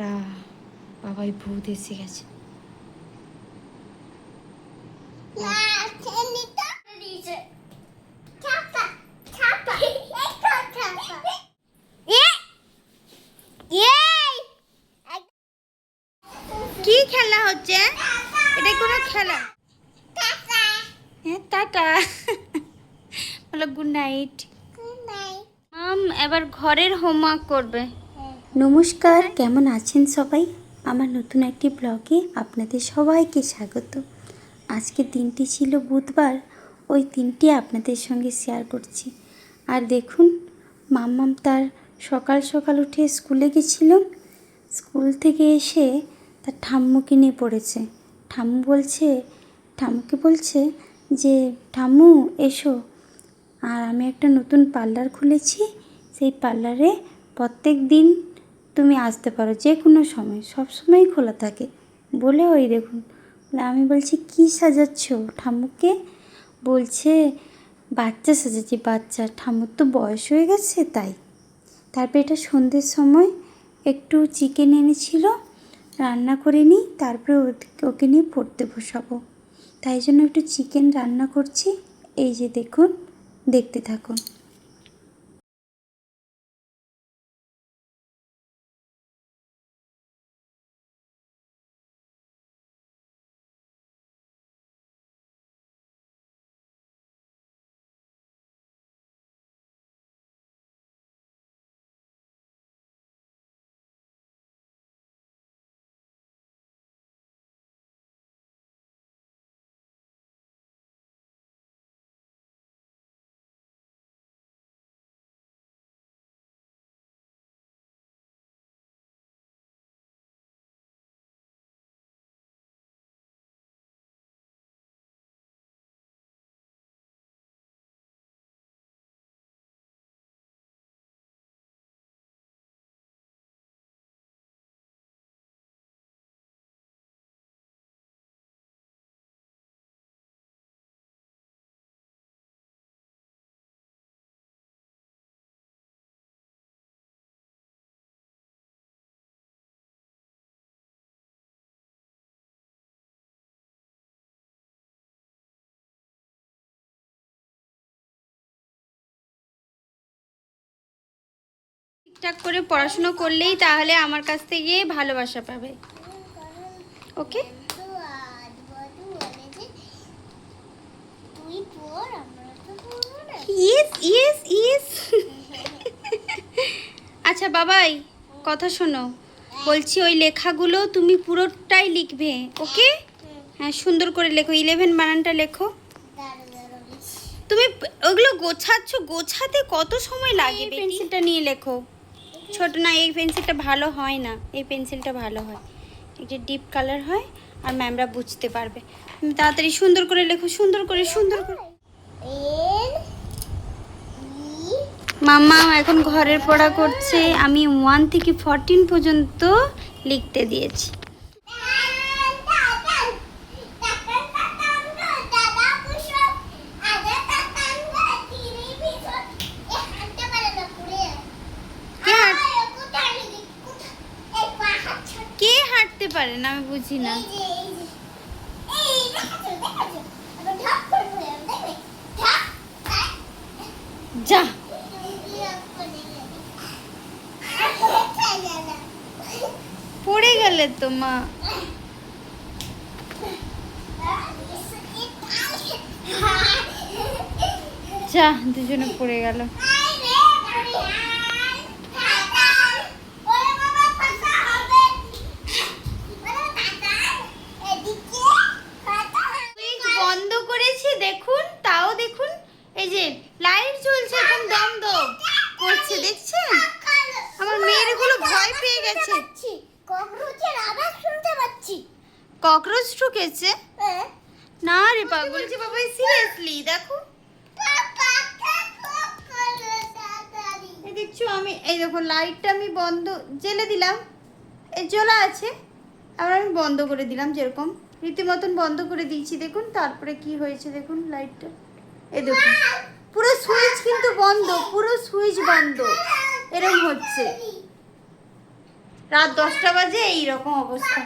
রা বাবাই ভূত এসে গেছে। কি খেলা হচ্ছে? এটা কোনো খেলা? হ্যাঁ টাটা। বলো গুড নাইট মাম এবার ঘরের হোমওয়ার্ক করবে। নমস্কার, কেমন আছেন সবাই? আমার নতুন একটি ব্লগে আপনাদের সবাইকে স্বাগত। আজকের দিনটি ছিল বুধবার, ওই দিনটি আপনাদের সঙ্গে শেয়ার করছি। আর দেখুন, মাম্মাম তার সকাল সকাল উঠে স্কুলে গেছিল। স্কুল থেকে এসে তার ঠাম্মুকে নিয়ে পড়েছে। ঠাম্মু বলছে, ঠাম্মুকে বলছে যে, ঠাম্মু, এসো। আর আমি একটা নতুন পার্লার খুলেছি। সেই পার্লারে প্রত্যেক দিন তুমি আসতে পারো, যে কোনো সময়, সব সময়ই খোলা থাকে। বলে ওই দেখুন আমি বলছি, কি সাজাচ্ছ? ঠাম্মুকে বলছে, বাচ্চা সাজাচ্ছি, বাচ্চা। ঠাম্মুর তো বয়স হয়ে গেছে তাই। তারপরে এটা সন্ধ্যের সময় একটু চিকেন এনেছিল, রান্না করে নিই, তারপরে ওকে নিয়ে পড়তে বসাবো। তাই জন্য একটু চিকেন রান্না করছি। এই যে দেখুন, দেখতে থাকুন। ঠিকঠাক করে পড়াশুনো করলেই তাহলে আমার কাছ থেকে ভালোবাসা পাবে। ওকে? ইয়েস ইয়েস ইয়েস আচ্ছা বাবাই কথা শোনো। বলছি ওই লেখাগুলো তুমি পুরোটাই লিখবে ওকে? হ্যাঁ সুন্দর করে লেখো ইলেভেন বানানটা লেখো। তুমি ওগুলো গোছাচ্ছ গোছাতে কত সময় লাগে পেন্সিলটা নিয়ে লেখো। ছোট না, এই পেন্সিলটা ভালো হয় না, এই পেন্সিলটা ভালো হয়। একটু ডিপ কালার হয় আর ম্যামরা বুঝতে পারবে। তুমি তাড়াতাড়ি সুন্দর করে লেখো, সুন্দর করে সুন্দর করে। মাম্মা এখন ঘরের পড়া করছে। আমি ওয়ান থেকে ফরটিন পর্যন্ত লিখতে দিয়েছি। কে হাঁটতে পারে না আমি বুঝি না। যা। পড়ে গেলে তো, মা। যা, দুজনে পড়ে গেল সুইচ বন্ধ করেছি দেখুন তাও দেখুন এই যে লাইট জ্বলছে এখন দম দম করছে দেখছেন আমার মেয়েরগুলো ভয় পেয়ে গেছে ককরোচের আওয়াজ শুনতে পাচ্ছি ককরোচ ঢুকেছে হ্যাঁ না যে বাবাই সিরিয়াসলি দেখো। দেখছ, আমি, এই দেখো লাইটটা আমি বন্ধ জেলে দিলাম। এই জ্বলা আছে, আবার আমি বন্ধ করে দিলাম যেরকম। রীতিমতন বন্ধ করে দিয়েছি, দেখুন, তারপরে কি হয়েছে, দেখুন লাইটটা এই দেখুন পুরো সুইচ কিন্তু বন্ধ, পুরো সুইচ বন্ধ। এরকম হচ্ছে। রাত দশটা বাজে এই রকম অবস্থা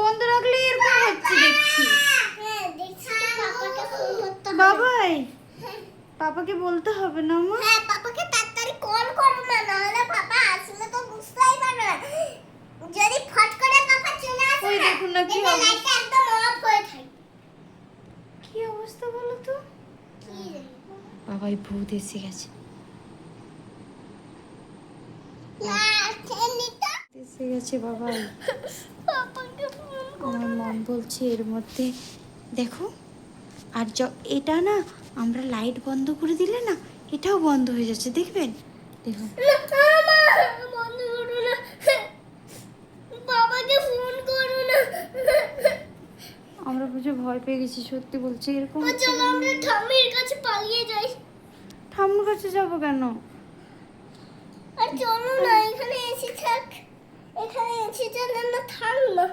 বন্ধ রাখলে এরকম হচ্ছে, দেখছি হ্যাঁ দেখছি তো পাপাকে ফোন করতে হবে বাবাই পাপাকে বলতে হবে না মা। হ্যাঁ পাপাকে তাড়াতাড়ি কল করো না নাহলে পাপা আসলে তো বুঝতেই পারবে না। যদি ফট করে পাপা চলে আসে ওই দেখুন না কি অবস্থা। লাইটটা একদম অফ হয়ে থাকে। কি অবস্থা বলো তো? কি বাবাই ভূত এসে গেছে। না এসে গেছে বাবাই। আমার মন বলছে এর মধ্যে দেখো। আর য এটা না আমরা লাইট বন্ধ করে দিলে না এটাও বন্ধ হয়ে যাচ্ছে দেখবেন? দেখুন। বন্ধ করো না বাবাকে ফোন করো না আমরা বুঝে ভয় পেয়ে গেছি সত্যি বলছি এরকম চলো আমরা ঠাম্মির কাছে পালিয়ে যাই। ঠাম্মুর কাছে যাব কেন? আর চলো না এখানে এসি থাক। এখানে এসি চালানো থাক না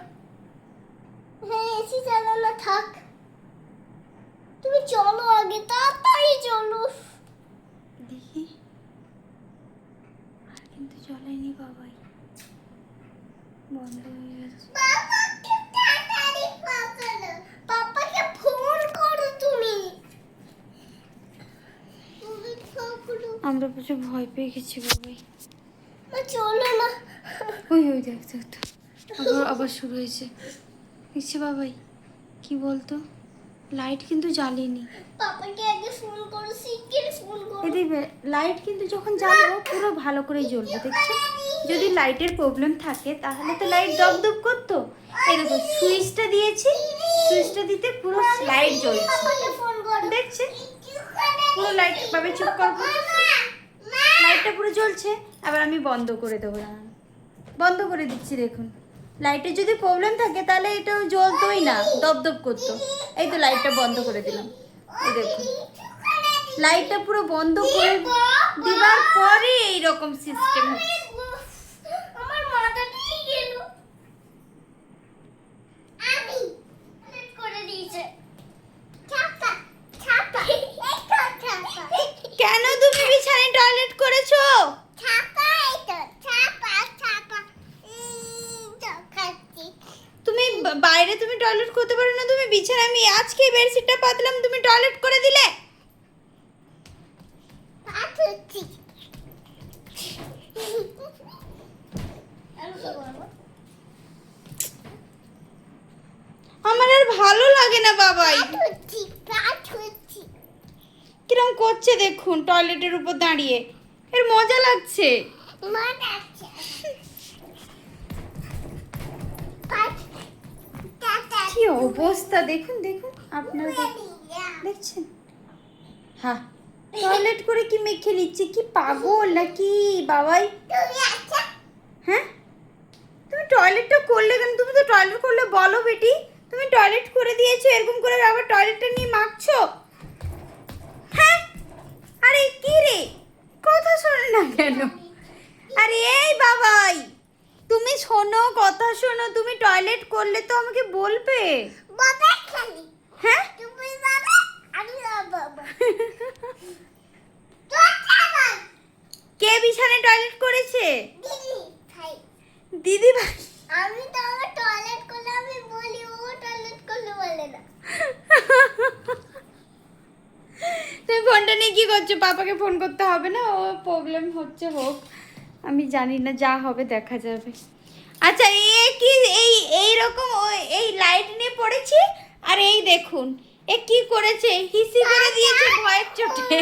এখানে এসি চালানো থাক। তুমি চলো আগে তাড়াতাড়ি চলো। দেখি। আর কিন্তু চলেনি বাবাই। বন্ধ হয়ে গেছে। পাপাকে ফোন করো তুমি। আমরা বুঝে ভয় পেয়ে গেছি বাবাই। চলো না ওই ওই দেখ দেখ। আবার আবার শুরু হয়েছে। দেখছি বাবাই কি বলতো? লাইট কিন্তু জ্বালিনি। পাপাকে আগে ফোন করো শিগগির ফোন করো। এদিকে লাইট কিন্তু যখন জ্বালবো পুরো ভালো করে জ্বলবে দেখছ? যদি লাইটের প্রবলেম থাকে তাহলে তো লাইট দপদপ করতো। এই দেখো সুইচটা দিয়েছি সুইচটা দিতে পুরো লাইট জ্বলছে। পাপাকে ফোন করো। দেখছে? পুরো লাইট পাবে চুপ করব লাইটটা পুরো জ্বলছে। আবার আমি বন্ধ করে দেবো। বন্ধ করে দিচ্ছি দেখুন। লাইটের যদি প্রবলেম থাকে তাহলে এটা জ্বলতোই না। দপদপ করতো। এই তো লাইটটা বন্ধ করে দিলাম। এই দেখুন লাইটটা পুরো বন্ধ করে দিবার পরে এই রকম সিস্টেম কেন তুমি বিছানায় টয়লেট করেছ ছাপা এই তো ছাপা ছাপা উম, চকাচ্ছি তুমি বা- বাইরে তুমি টয়লেট করতে পারো না, তুমি বিছানায় আমি আজকে বেডশিটটা পাতলাম, তুমি টয়লেট করে দিলে। আমার আর ভালো লাগে না, বাবাই। কিরম করছে দেখুন টয়লেটের উপর দাঁড়িয়ে। এর মজা লাগছে। পাঠ টাটা কি অবস্থা? দেখুন দেখুন, আপনার দেখছেন? হ্যাঁ। টয়লেট করে কি মেখে নিচ্ছে? কি পাগল নাকি বাবাই? হ্যাঁ? তুমি টয়লেটটা করলে কেন? তুমি তো টয়লেট করলে বলো বেটি। তুমি টয়লেট করে দিয়েছ, এরকম করে আবার টয়লেটটা নিয়ে মাখছো হ্যাঁ আরে কি রে কথা শোনে না কেন আরে এই বাবাই তুমি শোনো কথা শোনো তুমি টয়লেট করলে তো আমাকে বলবে। বাবা খালি হ্যাঁ? তুমি বাবা আমি বাবা। কে বিছানে টয়লেট করেছে? দিদি খাই দিদি ভাই। আমি তো আমার টয়লেট করলে আমি বলি ও টয়লেট করলে বলে না। তুমি ফোনটা নিয়ে কি করছ? পাপাকে ফোন করতে হবে না? ও প্রবলেম হচ্ছে হোক। আমি জানি না যা হবে দেখা যাবে। আচ্ছা এ কি এই এই রকম ওই- এই লাইট নিয়ে পড়েছি? আর এই দেখুন এ কি করেছে? হিসি করে দিয়েছে ভয়ের চোটে।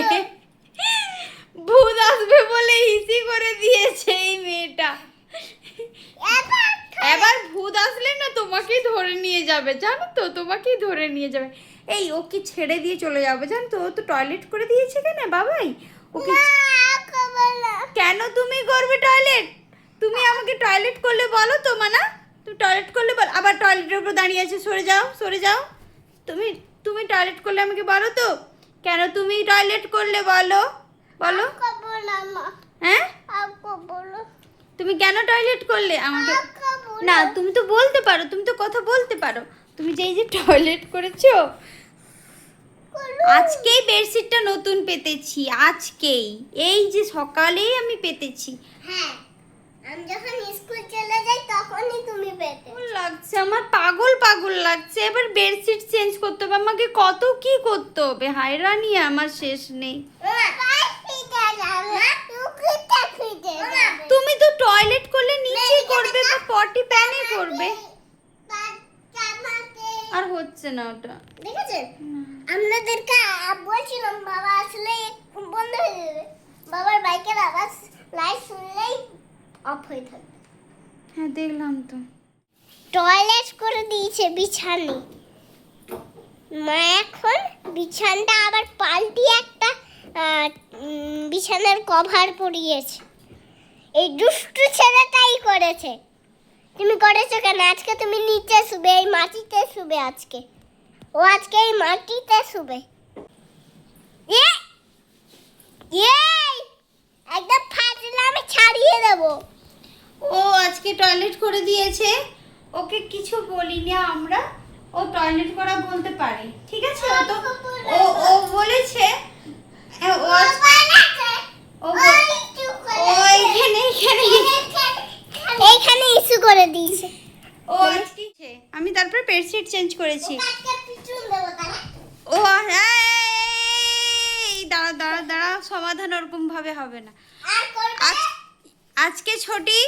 ভূত আসবে বলে হিসি করে দিয়েছে এই মেয়েটা। এবার ভূত আসলে না তোমাকেই ধরে নিয়ে যাবে জানো তো? তোমাকেই ধরে নিয়ে যাবে। এই ওকে ছেড়ে দিয়ে চলে যাবে জানো তো? ও তো টয়লেট করে দিয়েছে কেন বাবাই? ওকে কেন তুমি করবে টয়লেট তুমি আমাকে টয়লেট করলে বলো তো মানা। তুমি টয়লেট করলে বলো আবার টয়লেটের উপর দাঁড়িয়ে আছে সরে যাও সরে যাও। তুমি তুমি টয়লেট করলে আমাকে বলো তো কেন তুমি টয়লেট করলে বলো বলো। হ্যাঁ? তুমি কেন টয়লেট করলে আমাকে? না তুমি তো বলতে পারো তুমি তো কথা বলতে পারো। তুমি যে এই যে টয়লেট করেছ আজকেই বেডশিটটা নতুন পেতেছি আজকেই। এই যে সকালেই আমি পেতেছি। হ্যাঁ। আমি যখন লাগছে আমার পাগল পাগল লাগছে। এবার বেডশিট চেঞ্জ করতে হবে আমাকে কত কি করতে হবে? হায়রানি আমার শেষ নেই। তুমি তো টয়লেট করলে নিচে করবে বা পটি প্যানে করবে। আর হচ্ছে না ওটা। দেখেছেন আপনাদেরকে বলছিলাম বাবা আসলে বন্ধ হয়ে যাবে। বাবার বাইকের আওয়াজ লাইট শুনলেই অফ হয়ে থাকবে। হ্যাঁ দেখলাম তো। টয়লেট করে দিয়েছে বিছানে। মা এখন বিছানটা আবার পাল্টিয়ে একটা বিছানার কভার পরিয়েছে। এই দুষ্টু ছেলেটাই করেছে। তুমি করেছ কেন? আজকে তুমি নিচে শুবে এই মাটিতে শুবে আজকে। ও আজকে এই মাটিতে শুবে। এ এই একদম ফাজলে আমি ছাড়িয়ে দেবো ও আজকে টয়লেট করে দিয়েছে। ওকে কিছু বলিনি আমরা। ও টয়লেট করা বলতে পারে। ঠিক আছে? ও তো ও ও বলেছে করে দিয়েছে। ও আজকে আমি তারপরে বেডশিট চেঞ্জ করেছি। ও দাঁড়া দাঁড়া দাঁড়া সমাধান ওরকম ভাবে হবে না। আজ আজকে ছুটি।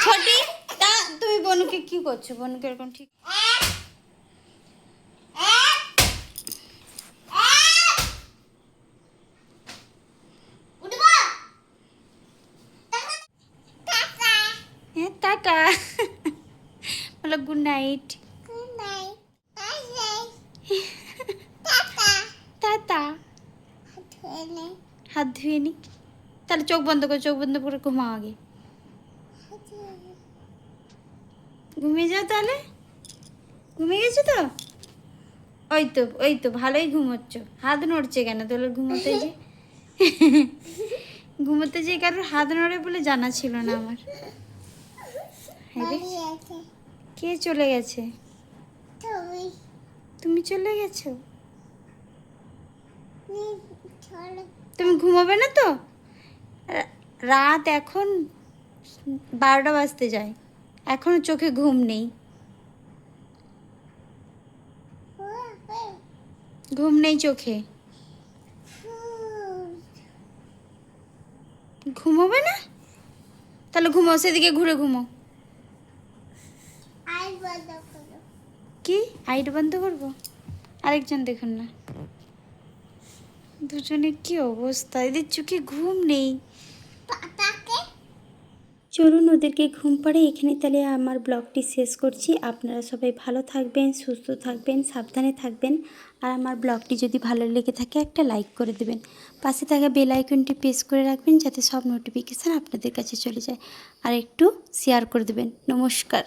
ছুটি তা তুমি বনুকে কি করছ? বনুকে এরকম ঠিক হ্যাঁ টাটা। বলো গুড নাইট টাটা হাত ধুয়ে নি তাহলে চোখ বন্ধ করে চোখ বন্ধ করে ঘুমাও আগে। ঘুমিয়ে যাও তাহলে। ঘুমিয়ে গেছো তো? ওই তো ওই তো ভালোই ঘুমোচ্ছ। হাত নড়ছে কেন? তোর ঘুমোতে যে ঘুমোতে যে কারোর হাত নড়ে বলে জানা ছিল না আমার। হ্যাঁ? কে চলে গেছে? তুমি চলে গেছো? তুমি ঘুমোবে না তো? রাত এখন বারোটা বাজতে যায়। এখনও চোখে ঘুম নেই। ঘুম নেই চোখে। ঘুমোবে না? তাহলে ঘুমো সেদিকে ঘুরে ঘুমো কি? আইট বন্ধ করব? আরেকজন দেখুন না। দুজনের কি অবস্থা? এদের চোখে ঘুম নেই। চলুন ওদেরকে ঘুম পাড়ে এখানে তাহলে আমার ব্লগটি শেষ করছি। আপনারা সবাই ভালো থাকবেন, সুস্থ থাকবেন, সাবধানে থাকবেন। আর আমার ব্লগটি যদি ভালো লেগে থাকে একটা লাইক করে দেবেন। পাশে থাকা বেল আইকনটি প্রেস করে রাখবেন যাতে সব নোটিফিকেশান আপনাদের কাছে চলে যায়। আর একটু শেয়ার করে দেবেন। নমস্কার।